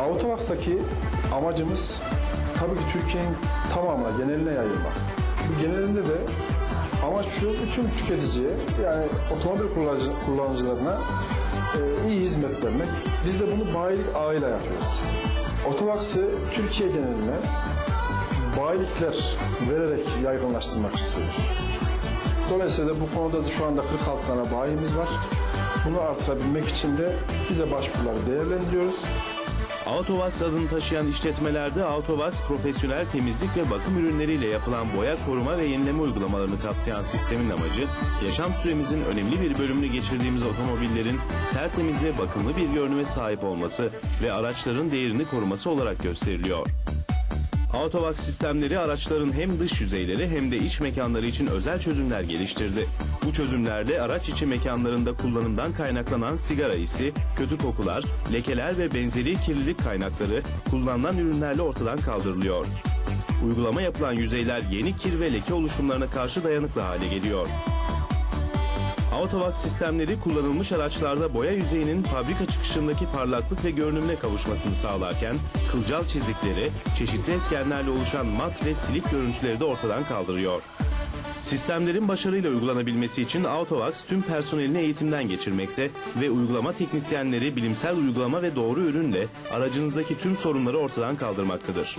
Autovax'taki amacımız tabii ki Türkiye'nin tamamına, geneline yayılmak. Bu genelinde de amaç şu, bütün tüketiciye yani otomobil kullanıcı, kullanıcılarına e, iyi hizmet vermek. Biz de bunu bayilik ağıyla yapıyoruz. Otovax'ı Türkiye geneline bayilikler vererek yaygınlaştırmak istiyoruz. Dolayısıyla bu konuda da şu anda 46 tane bayimiz var. Bunu artırabilmek için de bize başvuruları değerlendiriyoruz. Autovax adını taşıyan işletmelerde Autovax profesyonel temizlik ve bakım ürünleriyle yapılan boya koruma ve yenileme uygulamalarını kapsayan sistemin amacı, yaşam süremizin önemli bir bölümünü geçirdiğimiz otomobillerin tertemiz ve bakımlı bir görünüme sahip olması ve araçların değerini koruması olarak gösteriliyor. Autovax sistemleri araçların hem dış yüzeyleri hem de iç mekanları için özel çözümler geliştirdi. Bu çözümlerle araç içi mekanlarında kullanımdan kaynaklanan sigara isi, kötü kokular, lekeler ve benzeri kirlilik kaynakları kullanılan ürünlerle ortadan kaldırılıyor. Uygulama yapılan yüzeyler yeni kir ve leke oluşumlarına karşı dayanıklı hale geliyor. Autovax sistemleri kullanılmış araçlarda boya yüzeyinin fabrika çıkışındaki parlaklık ve görünümüne kavuşmasını sağlarken kılcal çizikleri, çeşitli etkenlerle oluşan mat ve silik görüntüleri de ortadan kaldırıyor. Sistemlerin başarıyla uygulanabilmesi için Autovax tüm personelini eğitimden geçirmekte ve uygulama teknisyenleri bilimsel uygulama ve doğru ürünle aracınızdaki tüm sorunları ortadan kaldırmaktadır.